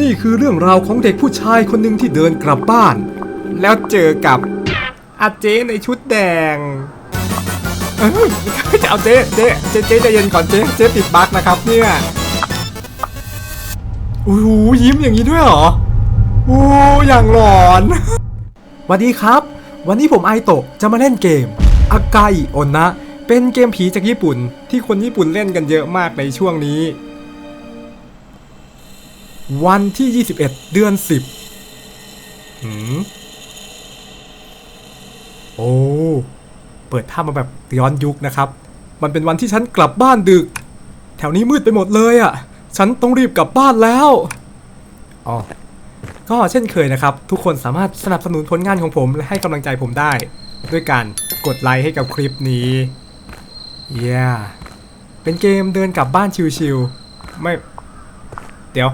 นี่คือเรื่องราวของเด็กผู้ชายคนหนึ่งที่เดินกลับบ้าน แล้วเจอกับอาเจ๊ในชุดแดงเอ้ยจะเอาเจ๊เจ๊เจ๊เจ๊ใจเย็นก่อนเจ๊เจ๊ติดบั๊กนะครับเนี่ยโอ้โหยิ้มอย่างนี้ด้วยเหรอโอ้อย่างหลอนสวัสดีครับ วันนี้ผมไอโตะจะมาเล่นเกมอากาอิโอนนะ เป็นเกมผีจากญี่ปุ่น ที่คนญี่ปุ่นเล่นกันเยอะมากในช่วงนี้ วันที่ 21 เดือน 10หืมโอ้ เปิดภาพมาแบบย้อนยุคนะครับ มันเป็นวันที่ฉันกลับบ้านดึก แถวนี้มืดไปหมดเลยอะ่ะ ฉันต้องรีบกลับบ้านแล้ว อ๋อ ก็เช่นเคยนะครับ ทุกคนสามารถสนับสนุนผลงานของผมและให้กำลังใจผมได้ ด้วยการกดไลค์ให้กับคลิปนี้เย้เป็นเกมเดินกลับบ้านชิวๆ ไม่ เดี๋ยว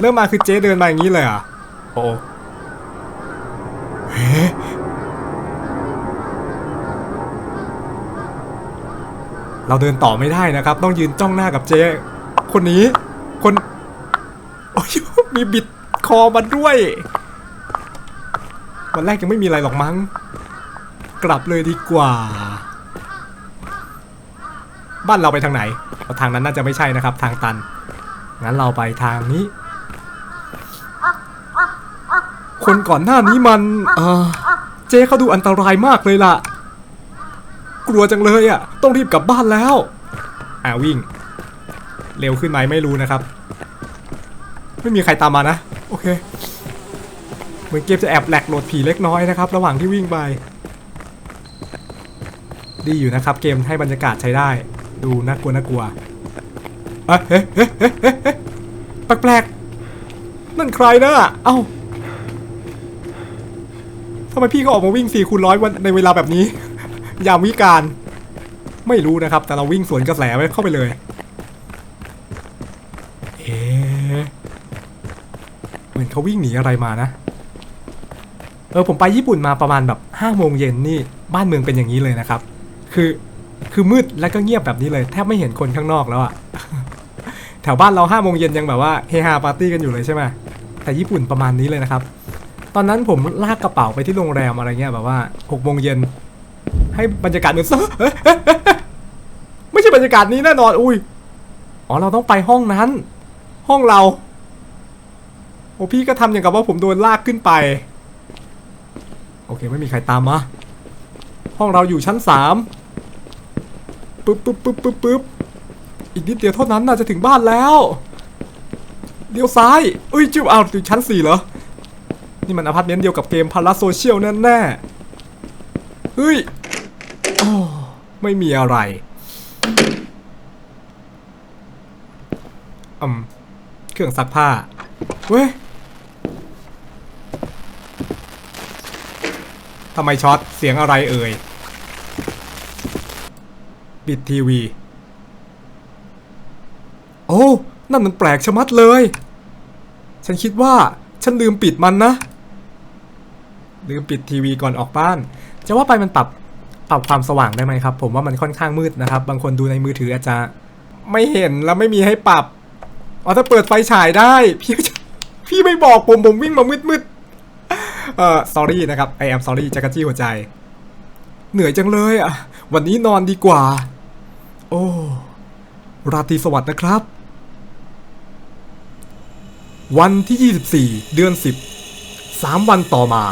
เริ่มมาคือเจ๊เดินมาอย่างนี้เลยเหรอะ โอ้เฮ้เราเดินต่อไม่ได้นะครับ ต้องยืนจ้องหน้ากับเจ๊คนนี้ คน โอ้ยมีบิดคอมาด้วย วันแรกยังไม่มีอะไรหรอกมั้ง กลับเลยดีกว่า บ้านเราไปทางไหนเอาทางนั้นน่าจะไม่ใช่นะครับ ทางตัน งั้นเราไปทางนี้ คนก่อนหน้านี้มันเออเจ๊เขาดูอันตรายมากเลยล่ะ กลัวจังเลยอะ ต้องรีบกลับบ้านแล้ว อ่าวิ่ง เร็วขึ้นไหมไม่รู้นะครับ ไม่มีใครตามมานะ โอเค เหมือนเกมจะแอบแหลกโหลดผีเล็กน้อยนะครับ ระหว่างที่วิ่งไป ดีอยู่นะครับ เกมให้บรรยากาศใช้ได้ ดูน่ากลัวน่ากลัวเอ้ยเฮ้เฮ้เฮ้เฮ้แปลกๆนั่นใครนะเอ้า ทำไมพี่ก็ออกมาวิ่ง4คูณร้อยวันในเวลาแบบนี้ ยามวิการ ไม่รู้นะครับ แต่เราวิ่งสวนกระแสไปเข้าไปเลย เอ๊เหมือนเขาวิ่งหนีอะไรมานะ เออผมไปญี่ปุ่นมาประมาณแบบห้าโมงเย็นนี่บ้านเมืองเป็นอย่างนี้เลยนะครับ คือคือมืดแล้วก็เงียบแบบนี้เลยแทบไม่เห็นคนข้างนอกแล้วอะแถวบ้านเราห้าโมงเย็นยังแบบว่าเฮฮาปาร์ตี้กันอยู่เลยใช่ไหมแต่ญี่ปุ่นประมาณนี้เลยนะครับ ตอนนั้นผมลากกระเป๋าไปที่โรงแรมอะไรเงี้ยแบบว่าหกโมงเย็นให้บรรยากาศเหมือนไม่ใช่บรรยากาศนี้แน่นอน อุ้ยอ๋อเราต้องไปห้องนั้น ห้องเราโอ้พี่ก็ทำอย่างกับว่าผมโดนลากขึ้นไป โอเคไม่มีใครตามมาห้องเราอยู่ชั้นสามปึ๊บปึ๊บปึ๊บปึ๊บปึ๊บอีกนิดเดียวเท่านั้นน่าจะถึงบ้านแล้วเลี้ยวซ้ายเอ้ยจิ้วอ้าวอยู่ชั้นสี่เหรอ นี่มันอพาร์ตเมนต์เดียวกับเกมพาราโซเชียลแน่แน่ๆเฮ้ยโอ้ไม่มีอะไรอืมเครื่องซักผ้า เว้ยทำไมช็อต เสียงอะไรเอ่ย ปิดทีวี โอ้ นั่นมันแปลกชะมัดเลย ฉันคิดว่าฉันลืมปิดมันนะ ลืมปิดทีวีก่อนออกบ้าน จะว่าไปมันปรับปรับความสว่างได้ไหมครับ ผมว่ามันค่อนข้างมืดนะครับ บางคนดูในมือถืออาจจะไม่เห็นแล้วไม่มีให้ปรับอ๋อถ้าเปิดไฟฉายได้ พี่พี่ไม่บอกผมผมวิ่งมามืดมืดๆเอ่อ sorry นะครับ I am sorry จักรจี้หัวใจ เหนื่อยจังเลยอะ วันนี้นอนดีกว่า โอ้ ราตรีสวัสดิ์นะครับ วันที่ 24 เดือน 10 3 วันต่อมา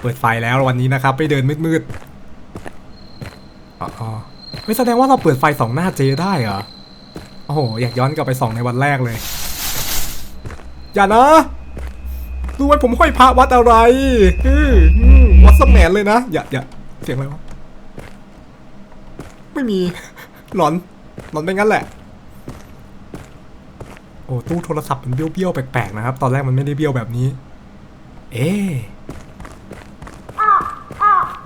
เปิดไฟแล้ววันนี้นะครับไปเดินมืดๆอ๋อไม่แสดงว่าเราเปิดไฟสองหน้าเจได้เหรอโอ้โหอยากย้อนกลับไปส่องในวันแรกเลย อย่านะดูไว้ผมห้อยพระวัดอะไรวัดสมแมนเลยนะอย่าอย่าเสียงอะไรวะไม่มีหลอนหลอนไปงั้นแหละ โอ้ตู้โทรศัพท์มันเบี้ยวๆแปลกๆนะครับ ตอนแรกมันไม่ได้เบี้ยวแบบนี้ เอ๊ะ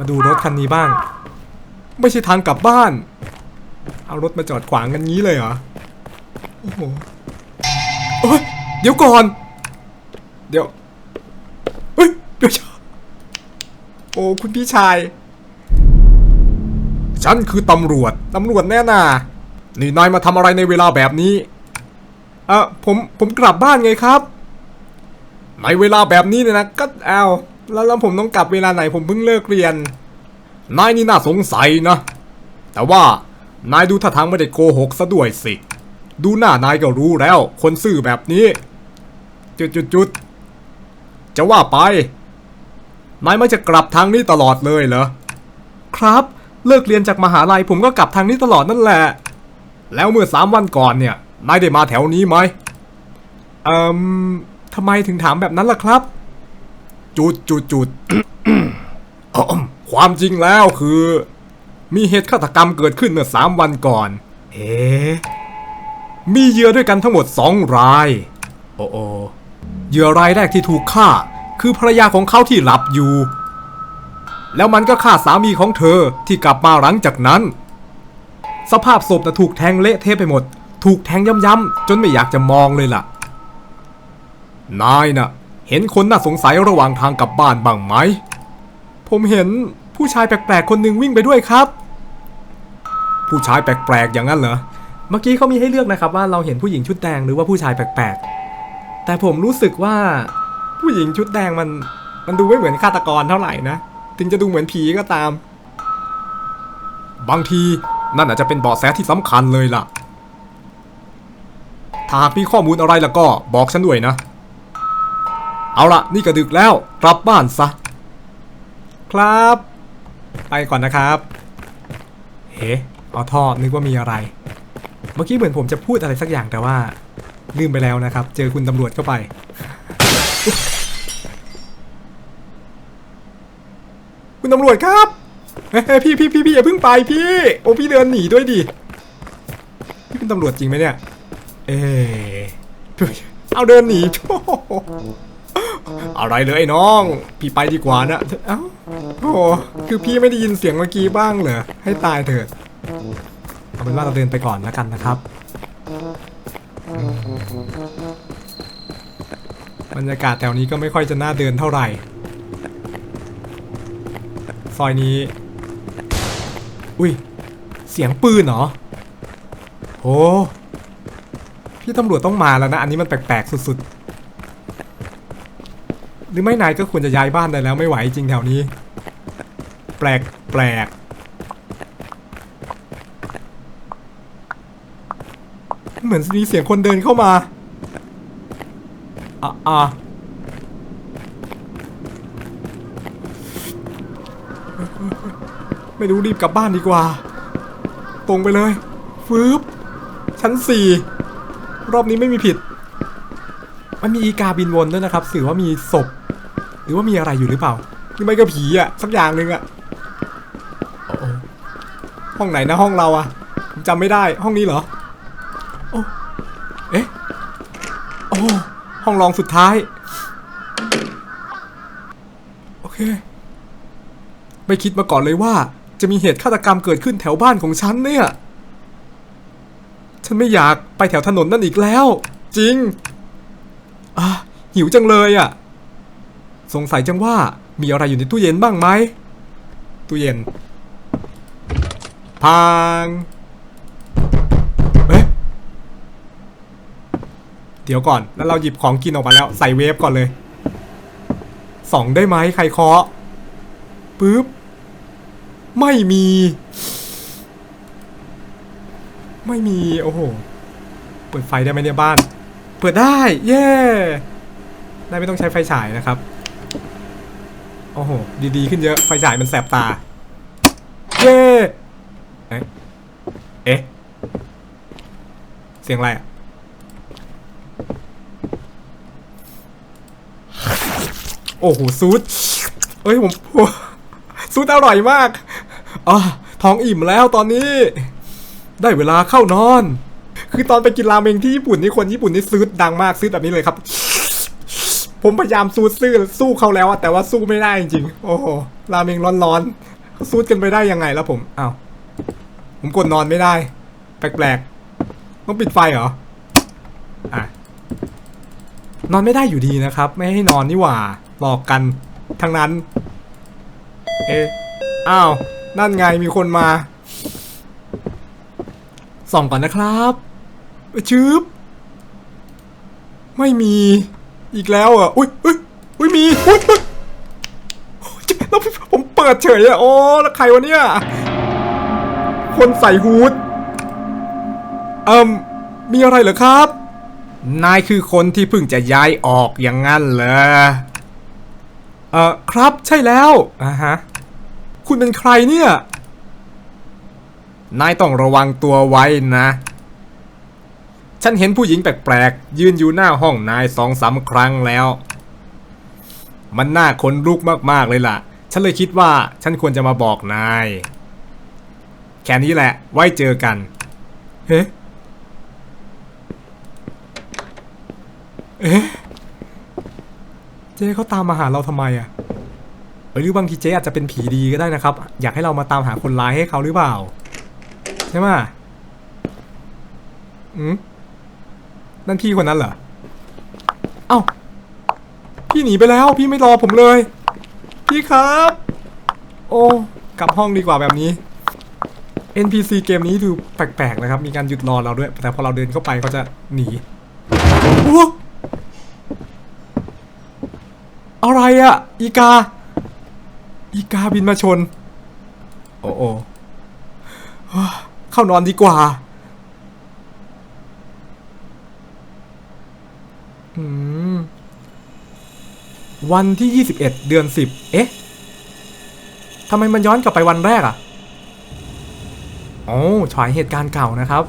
มาดูรถคันนี้บ้าง ไม่ใช่ทางกลับบ้าน เอารถมาจอดขวางกันงี้เลยเหรอ โอ้โหโอ้ยเดี๋ยวก่อน เดี๋ยว เฮ้ย เดี๋ยวโอ้คุณพี่ชาย ฉันคือตำรวจ ตำรวจแน่น่ะนี่นายมาทำอะไรในเวลาแบบนี้เออผม ผมกลับบ้านไงครับ ในเวลาแบบนี้เนี่ยนะ ก็เอา แล้วแล้วผมต้องกลับเวลาไหนผมเพิ่งเลิกเรียน นายนี่น่าสงสัยนะ แต่ว่านายดูท่าทางไม่ได้โกหกซะด้วยสิ ดูหน้านายก็รู้แล้ว คนซื่อแบบนี้ จุดจุดจุดจะว่าไป นายไม่จะกลับทางนี้ตลอดเลยเหรอ ครับ เลิกเรียนจากมหาลัยผมก็กลับทางนี้ตลอดนั่นแหละ แล้วเมื่อสามวันก่อนเนี่ย นายได้มาแถวนี้ไหมเอ่มทำไมถึงถามแบบนั้นล่ะครับ จุดจุดจุดอ้อมความจริงแล้วคือ มีเหตุฆาตกรรมเกิดขึ้นเมื่อสามวันก่อน เอ๊ะมีเหยื่อด้วยกันทั้งหมดสองราย โอ้โอเหยื่อรายแรกที่ถูกฆ่า คือภรรยาของเขาที่หลับอยู่ แล้วมันก็ฆ่าสามีของเธอที่กลับมาหลังจากนั้น สภาพศพน่ะถูกแทงเละเทะไปหมด ถูกแทงย้ำๆจนไม่อยากจะมองเลยล่ะ นายน่ะ เห็นคนน่าสงสัยระหว่างทางกลับบ้านบ้างไหม ผมเห็นผู้ชายแปลกๆคนหนึ่งวิ่งไปด้วยครับ ผู้ชายแปลกๆอย่างนั้นเหรอ เมื่อกี้เขามีให้เลือกนะครับว่าเราเห็นผู้หญิงชุดแดงหรือว่าผู้ชายแปลกๆ แต่ผมรู้สึกว่าผู้หญิงชุดแดงมันมันดูไม่เหมือนฆาตกรเท่าไหร่นะ ถึงจะดูเหมือนผีก็ตาม บางทีนั่นอาจจะเป็นเบาะแสที่สำคัญเลยล่ะ ถ้าหากมีข้อมูลอะไรแล้วก็บอกฉันด้วยนะ เอาละนี่ก็ดึกแล้วกลับบ้านซะ ครับ ไปก่อนนะครับเฮ้เอาท่อนึกว่ามีอะไร เมื่อกี้เหมือนผมจะพูดอะไรสักอย่างแต่ว่าลืมไปแล้วนะครับ เจอคุณตำรวจเข้าไปคุณตำรวจครับเฮ้พี่พี่พี่พี่อย่าเพิ่งไปพี่ โอ้พี่เดินหนีด้วยดิพี่เป็นตำรวจจริงไหมเนี่ย เออเอาเดินหนีโถ่ อะไรเลยไอ้น้อง พี่ไปดีกว่านะ เอ้าโอ้คือพี่ไม่ได้ยินเสียงเมื่อกี้บ้างเหรอ ให้ตายเถิดเอาเป็นว่าเราเดินไปก่อนแล้วกันนะครับ บรรยากาศแถวนี้ก็ไม่ค่อยจะน่าเดินเท่าไหร่ ซอยนี้ อุ้ย เสียงปืนเหรอโอ้พี่ตำรวจต้องมาแล้วนะ อันนี้มันแปลกๆสุดๆ หรือไม่นายก็ควรจะย้ายบ้านได้แล้วไม่ไหวจริงแถวนี้ แปลกแปลกเหมือนมีเสียงคนเดินเข้ามาอะอะไม่รู้รีบกลับบ้านดีกว่า ตรงไปเลย ฟืบชั้นสี่รอบนี้ไม่มีผิด มันมีอีกาบินวนด้วยนะครับ สื่อว่ามีศพ หรือว่ามีอะไรอยู่หรือเปล่าหรือไม่ก็ผีอะสักอย่างหนึ่งอะโอ้โอ้ห้องไหนนะห้องเราอะผมจำไม่ได้ห้องนี้เหรอโอ้เอ๊ะโอ้ห้องรองสุดท้าย โอเค ไม่คิดมาก่อนเลยว่า จะมีเหตุฆาตกรรมเกิดขึ้นแถวบ้านของฉันเนี่ย ฉันไม่อยากไปแถวถนนนั่นอีกแล้ว จริง อะหิวจังเลยอะ สงสัยจังว่ามีอะไรอยู่ในตู้เย็นบ้างไหม ตู้เย็น พัง เอ๊ะ เดี๋ยวก่อน แล้วเราหยิบของกินออกมาแล้ว ใส่เวฟก่อนเลย สองได้ไหมใครเคาะปึ๊บ ไม่มี ไม่มี โอ้โห เปิดไฟได้ไหมเนี่ยบ้าน เปิดได้ เย้ ได้ไม่ต้องใช้ไฟฉายนะครับ โอ้โห ดีๆ ขึ้นเยอะ ไฟฉายมันแสบตา เย้เอ๊ะเอ๊ะเสียงอะไรอะโอ้โห ซูดเอ้ย ผมซูดอร่อยมากอะท้องอิ่มแล้วตอนนี้ ได้เวลาเข้านอน คือตอนไปกินราเมงที่ญี่ปุ่นนี่คนญี่ปุ่นนี่ซื้อดังมากซื้อแบบนี้เลยครับ ผมพยายามซูดซื้อสู้เขาแล้วอะแต่ว่าสู้ไม่ได้จริงๆ โอ้โห ราเมงร้อนๆเขาซูดกันไปได้ยังไงแล้วผมอ้าวผมกดนอนไม่ได้ แปลกๆ ต้องปิดไฟเหรอ อะ นอนไม่ได้อยู่ดีนะครับ ไม่ให้นอนนี่หว่า หลอกกัน ทั้งนั้น เอ๊ะ อ้าว นั่นไงมีคนมา ส่องก่อนนะครับชืบไม่มี อีกแล้วอะอุ้ยอุ้ยอุ้ยมีอุ้ยอุ้ยแล้วผมเปิดเฉยอะโอ้แล้วใครวะเนี่ย คนใส่ฮูดเอิมมีอะไรเหรอครับ นายคือคนที่เพิ่งจะย้ายออกอย่างงั้นเหรอเอ่อครับใช่แล้วอ่าฮะคุณเป็นใครเนี่ย นายต้องระวังตัวไว้นะ ฉันเห็นผู้หญิงแปลกๆ ยืนอยู่หน้าห้องนายสองสามครั้งแล้ว มันน่าขนลุกมากๆเลยล่ะ ฉันเลยคิดว่าฉันควรจะมาบอกนาย แค่นี้แหละ ไว้เจอกัน เฮ้เอ๊ะเจ๊เขาตามมาหาเราทำไมอะหรือบางทีเจ๊อาจจะเป็นผีดีก็ได้นะครับ อยากให้เรามาตามหาคนร้ายให้เขาหรือเปล่า ใช่ไหมอืม นั่นพี่คนนั้นเหรอ เอ้า พี่หนีไปแล้ว พี่ไม่รอผมเลย พี่ครับ โอ้ กลับห้องดีกว่าแบบนี้ NPC เกมนี้ดูแปลกๆนะครับ มีการหยุดรอเราด้วย แต่พอเราเดินเข้าไปเขาจะหนีโอ้อะไรอะอีกา อีกาบินมาชน โอ้โอเข้านอนดีกว่า อืม วันที่ 21 เดือน 10 เอ๊ะทำไมมันย้อนกลับไปวันแรกอะโอ้ฉายเหตุการณ์เก่านะครับ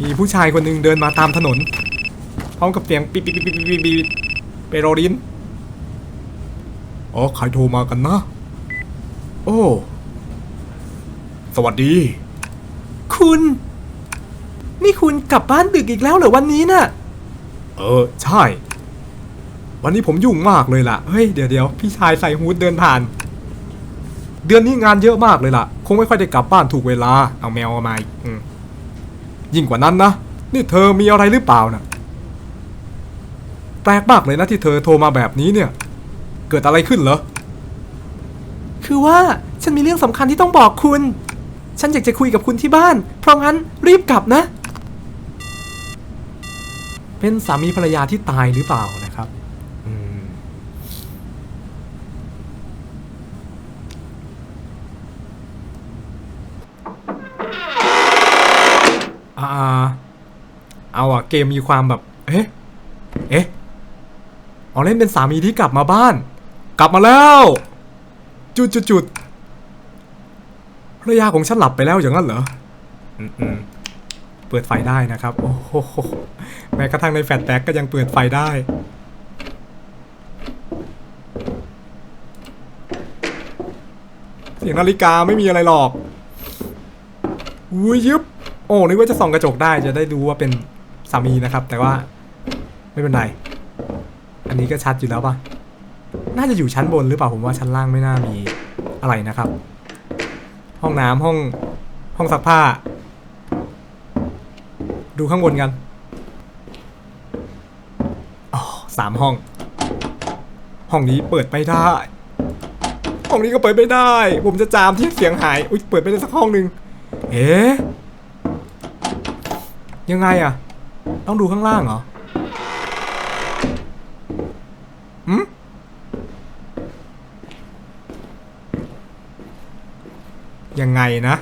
มีผู้ชายคนหนึ่งเดินมาตามถนน พร้อมกับเสียงปี๊ปี๊ปี๊ปี๊ปี๊ปี๊เปโรดินอ๋อใครโทรมากันนะ โอ้ สวัสดี คุณ นี่คุณกลับบ้านดึกอีกแล้วเหรอวันนี้น่ะ เออ ใช่ วันนี้ผมยุ่งมากเลยล่ะ เฮ้ย เดี๋ยวเดี๋ยวพี่ชายใส่ฮูดเดินผ่าน เดือนนี้งานเยอะมากเลยล่ะ คงไม่ค่อยได้กลับบ้านถูกเวลา เอาแมวมาอีกอืมยิ่งกว่านั้นนะ นี่เธอมีอะไรหรือเปล่านะแปลกมากเลยนะที่เธอโทรมาแบบนี้เนี่ย เกิดอะไรขึ้นเหรอ คือว่าฉันมีเรื่องสำคัญที่ต้องบอกคุณ ฉันอยากจะคุยกับคุณที่บ้าน เพราะงั้นรีบกลับนะ เป็นสามีภรรยาที่ตายหรือเปล่านะครับอ่าเอาอะเกมมีความแบบ เอ๊ะ เอ๊ะอ๋อเล่นเป็นสามีที่กลับมาบ้าน กลับมาแล้ว จุดจุดจุด ภรรยาของฉันหลับไปแล้วอย่างนั้นเหรออืมเปิดไฟได้นะครับ โอ้โหแม้กระทั่งในแฟลชแบ็กก็ยังเปิดไฟได้ เสียงนาฬิกาไม่มีอะไรหรอกอุ้ยยึบโอ้นึกว่าจะส่องกระจกได้จะได้ดูว่าเป็นสามีนะครับ แต่ว่าไม่เป็นไร อันนี้ก็ชัดอยู่แล้วปะน่าจะอยู่ชั้นบนหรือเปล่าผมว่าชั้นล่างไม่น่ามีอะไรนะครับ ห้องน้ำห้องห้องซักผ้า ดูข้างบนกันอ๋อสามห้อง ห้องนี้เปิดไม่ได้ ห้องนี้ก็เปิดไม่ได้ ผมจะจามที่เสียงหาย อุ้ยเปิดไม่ได้สักห้องหนึ่งเอ๊ะยังไงอะต้องดูข้างล่างเหรอหืม ยังไงนะ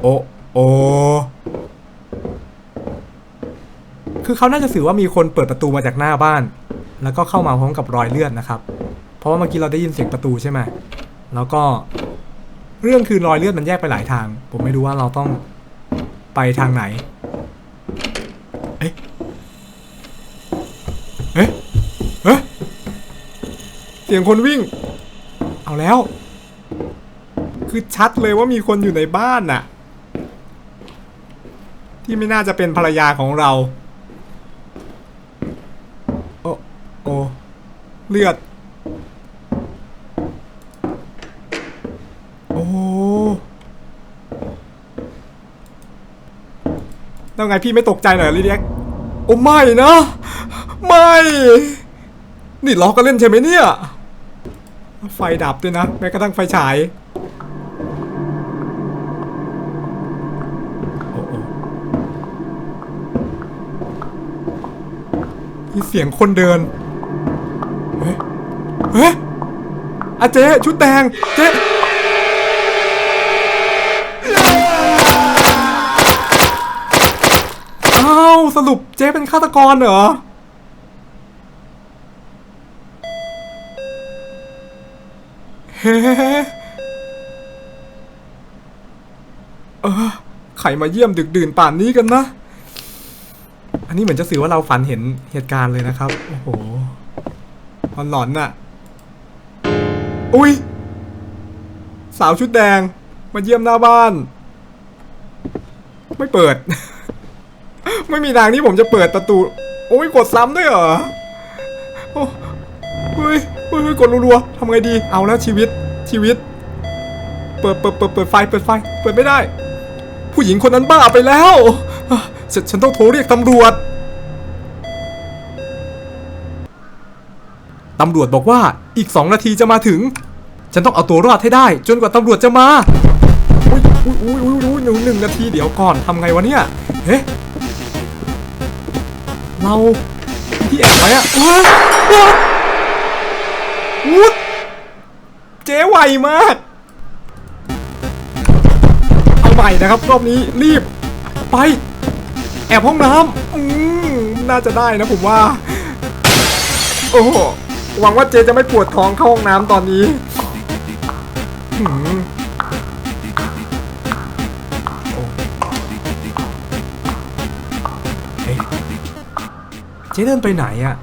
โอโอคือเขาน่าจะสื่อว่ามีคนเปิดประตูมาจากหน้าบ้าน แล้วก็เข้ามาพร้อมกับรอยเลือดนะครับ เพราะว่าเมื่อกี้เราได้ยินเสียงประตูใช่ไหมแล้วก็เรื่องคือรอยเลือดมันแยกไปหลายทาง ผมไม่รู้ว่าเราต้องไปทางไหน เอ๊ะ เอ๊ะเอ๊ะเสียงคนวิ่ง เอาแล้ว คือชัดเลยว่ามีคนอยู่ในบ้านน่ะ ที่ไม่น่าจะเป็นภรรยาของเรา โอ้โอ้เลือด โอ้แล้วไงพี่ไม่ตกใจหน่อยลิเดียกโอ้ไม่นะ ไม่ นี่ล้อกันเล่นใช่ไหมเนี่ย ไฟดับด้วยนะ แม้กระทั่งไฟฉายโอ้โหมีเสียงคนเดิน เฮ้ย เฮ้ยอาเจ๊ชุดแดงเจ๊อ้าวสรุปเจ๊เป็นฆาตกรเหรอ เฮ้เออใครมาเยี่ยมดึกดื่นป่านนี้กันนะ อันนี้เหมือนจะสื่อว่าเราฝันเห็นเหตุการณ์เลยนะครับ โอ้โหมันหลอนน่ะ อุ้ย สาวชุดแดง มาเยี่ยมหน้าบ้าน ไม่เปิด ไม่มีทางที่ผมจะเปิดประตู โอ้ยกดซ้ำด้วยเหรอ โอ้ย ฮ้ยเฮ้ยกดรัวๆทำไงดี เอาแล้วชีวิต ชีวิต เปิดเปิดเปิดเปิดไฟ เปิดไฟ เปิดไม่ได้ ผู้หญิงคนนั้นบ้าไปแล้วอะฉันฉันต้องโทรเรียกตำรวจ ตำรวจบอกว่าอีกสองนาทีจะมาถึง ฉันต้องเอาตัวรอดให้ได้ จนกว่าตำรวจจะมาอุ้ยอุ้ยอุ้ยอุ้ยอุ้ยหนึ่งหนึ่งนาทีเดี๋ยวก่อนทำไงวะเนี่ย เฮ้เราที่แอบไหมอะ วุดเจ๊ไวมาก เอาใหม่นะครับ รอบนี้รีบ ไป แอบห้องน้ำอืมน่าจะได้นะผมว่า โอ้โหหวังว่าเจจะไม่ปวดท้องเข้าห้องน้ำตอนนี้หืมเอ๊เจเดินไปไหนอะ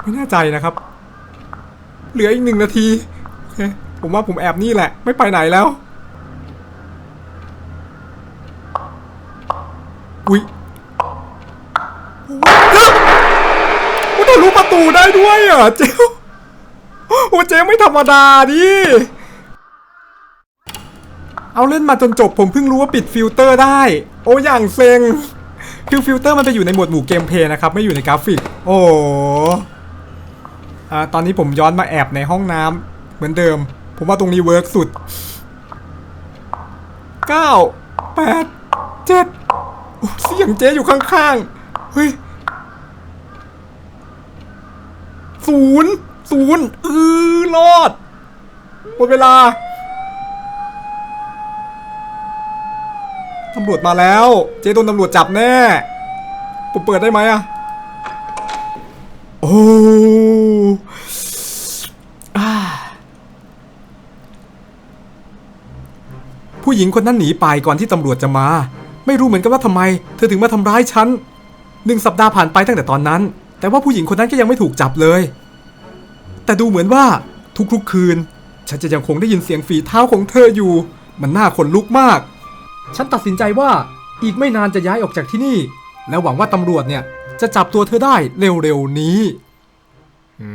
ไม่แน่ใจนะครับ เหลืออีกหนึ่งนาทีผมว่าผมแอบนี่แหละ ไม่ไปไหนแล้ว อุ๊ยโอ้ทะลุประตูได้ด้วยอะเจ้าโอ้เจ๊ไม่ธรรมดาดิเอาเล่นมาจนจบผมเพิ่งรู้ว่าปิดฟิลเตอร์ได้ โอ้อย่างเซ็งคือฟิลเตอร์มันไปอยู่ในหมวดหมู่เกมเพลย์นะครับ ไม่อยู่ในกราฟิก โอ้ อ่าตอนนี้ผมย้อนมาแอบในห้องน้ำเหมือนเดิม ผมว่าตรงนี้เวิร์กสุด 9 8 7เสียงเจ๊อยู่ข้างๆ เฮ้ยศูนย์ศูนย์เออรอดหมดเวลาตำรวจมาแล้ว เจ๊โดนตำรวจจับแน่ ผมเปิดได้ไหมอะโอ้อ่าผู้ หญิงคนนั้นหนีไปก่อนที่ตำรวจจะมา ไม่รู้เหมือนกันว่าทำไม เธอถึงมาทำร้ายฉันหนึ่งสัปดาห์ผ่านไปตั้งแต่ตอนนั้น แต่ว่าผู้หญิงคนนั้นก็ยังไม่ถูกจับเลย แต่ดูเหมือนว่าทุกๆคืน ฉันจะยังคงได้ยินเสียงฝีเท้าของเธออยู่ มันน่าขนลุกมาก ฉันตัดสินใจว่าอีกไม่นานจะย้ายออกจากที่นี่ และหวังว่าตำรวจเนี่ยจะจับตัวเธอได้เร็วๆนี้หื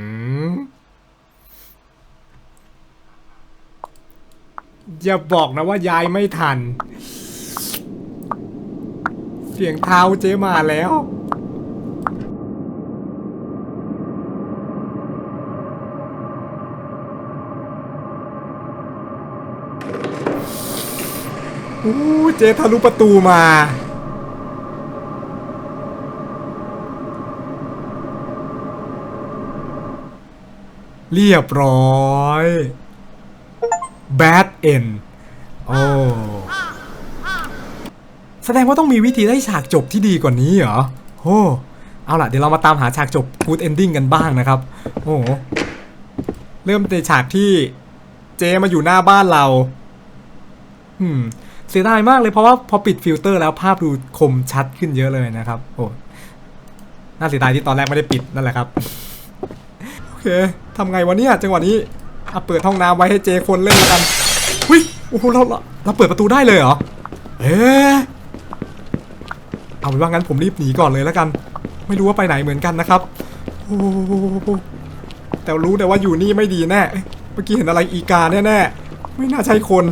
อย่าบอกนะว่าย้ายไม่ทัน เสียงเท้าเจ๊มาแล้วอู้เจ๊ทะลุประตูมา เรียบร้อย bad N โอ้แสดงว่าต้องมีวิธีได้ฉากจบที่ดีกว่านี้เหรอโอ้เอาล่ะ เดี๋ยวเรามาตามหาฉากจบ good ending กันบ้างนะครับ โอ้เริ่มในฉากที่เจมาอยู่หน้าบ้านเรา อืม เสียดายมากเลยเพราะว่าพอปิดฟิลเตอร์แล้วภาพดูคมชัดขึ้นเยอะเลยนะครับ โอ้น่าเสียดายที่ตอนแรกไม่ได้ปิดนั่นแหละครับ โอเคทำไงวะเนี่ยจังหวะนี้อะเปิดห้องน้ำไว้ให้เจคนเล่นแล้วกัน โอ้โหเราเราเราเปิดประตูได้เลยเหรอ เอ๊ะเอาเป็นว่างั้นผมรีบหนีก่อนเลยแล้วกัน ไม่รู้ว่าไปไหนเหมือนกันนะครับโอ้โหแต่รู้แต่ว่าอยู่นี่ไม่ดีแน่เมื่อกี้เห็นอะไรอีกาแน่ๆไม่น่าใช่คน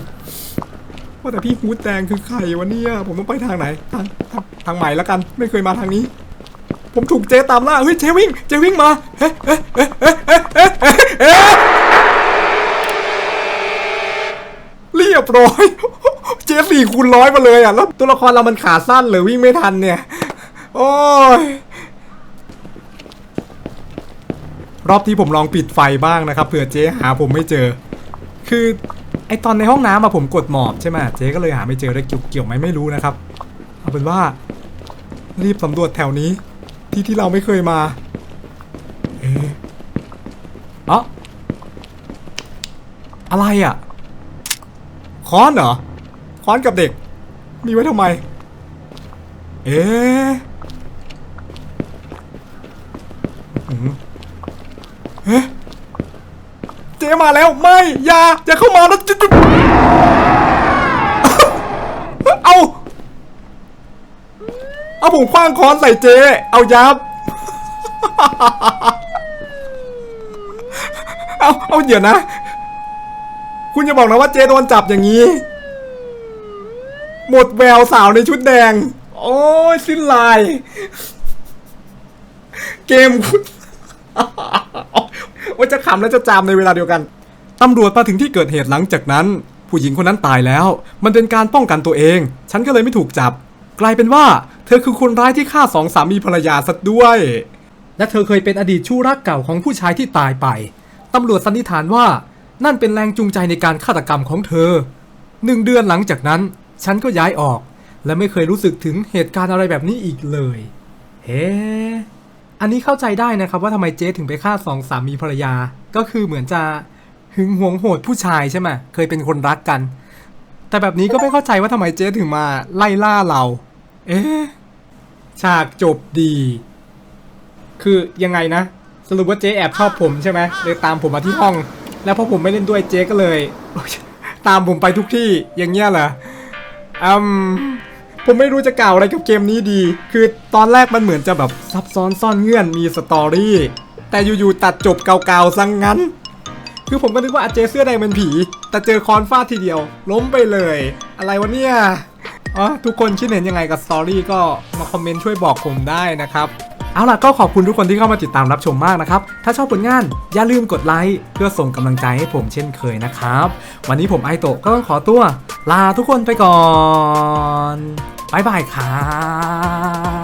ว่าแต่พี่ฮูดแดงคือใครวะเนี่ยผมต้องไปทางไหนทางทางทางใหม่แล้วกัน ไม่เคยมาทางนี้ ผมถูกเจตามล่าเฮ้ยเจวิ่งเจวิ่งมาเฮ้ยเฮ้ยเฮ้ยเฮ้ยเฮ้ยเฮ้ ยเฮ้ยเรียบร้อย เจสี่คูณร้อยมาเลยอะ แล้วตัวละครเรามันขาสั้นเลยวิ่งไม่ทันเนี่ย โอ้ย รอบที่ผมลองปิดไฟบ้างนะครับเผื่อเจ๊หาผมไม่เจอ คือไอตอนในห้องน้ำอะผมกดหมอบใช่ไหมเจ๊ก็เลยหาไม่เจอได้เกี่ยวเกี่ยวไหมไม่รู้นะครับ เอาเป็นว่า รีบสำรวจแถวนี้ ที่ที่เราไม่เคยมา เอ๊ะอะอะไรอะ ค้อนเหรอ ค้อนกับเด็ก มีไว้ทำไม เอ๊ะเอ๊ะเจ๊มาแล้วไม่อย่าอย่าเข้ามานะจิ๊บเอาเอาผมคว้างค้อนใส่เจเอายับเอาเอาเดี๋ยวนะ คุณจะบอกนะว่าเจโดนจับอย่างนี้ หมดแววสาวในชุดแดง โอ้ยสิ้นลาย เกมคุณว่าจะขำและจะจามในเวลาเดียวกันตำรวจมาถึงที่เกิดเหตุหลังจากนั้น ผู้หญิงคนนั้นตายแล้ว มันเป็นการป้องกันตัวเอง ฉันก็เลยไม่ถูกจับ กลายเป็นว่า เธอคือคนร้ายที่ฆ่าสองสามีภรรยาซะด้วย และเธอเคยเป็นอดีตชู้รักเก่าของผู้ชายที่ตายไปตำรวจสันนิษฐานว่า นั่นเป็นแรงจูงใจในการฆาตกรรมของเธอหนึ่งเดือนหลังจากนั้น ฉันก็ย้ายออก และไม่เคยรู้สึกถึงเหตุการณ์อะไรแบบนี้อีกเลย เฮ้ อันนี้เข้าใจได้นะครับว่าทำไมเจ๊ถึงไปฆ่าสองสามีภรรยา ก็คือเหมือนจะหึงหวงโหดผู้ชายใช่ไหมเคยเป็นคนรักกัน แต่แบบนี้ก็ไม่เข้าใจว่าทำไมเจ๊ถึงมาไล่ล่าเรา เอ๊ฉากจบดี คือยังไงนะ สรุปว่าเจ๊แอบชอบผมใช่ไหมเลยตามผมมาที่ห้อง แล้วพอผมไม่เล่นด้วยเจ๊ก็เลย ตามผมไปทุกที่อย่างเงี้ยเหรออืมผมไม่รู้จะกล่าวอะไรกับเกมนี้ดี คือตอนแรกมันเหมือนจะแบบซับซ้อนซ่อนเงื่อนมีสตอรี่ แต่อยู่ๆตัดจบเก่าๆซังงั้น คือผมก็นึกว่าอาเจเสื้อแดงเป็นผี แต่เจอคอนฟาดทีเดียว ล้มไปเลย อะไรวะเนี่ย อ๋อ ทุกคนคิดเห็นยังไงกับสตอรี่ก็มาคอมเมนต์ช่วยบอกผมได้นะครับ เอาล่ะก็ขอบคุณทุกคนที่เข้ามาติดตามรับชมมากนะครับ ถ้าชอบผลงานอย่าลืมกดไลค์เพื่อส่งกำลังใจให้ผมเช่นเคยนะครับ วันนี้ผมไอโตะก็ต้องขอตัว ลาทุกคนไปก่อน บ๊ายบายครับ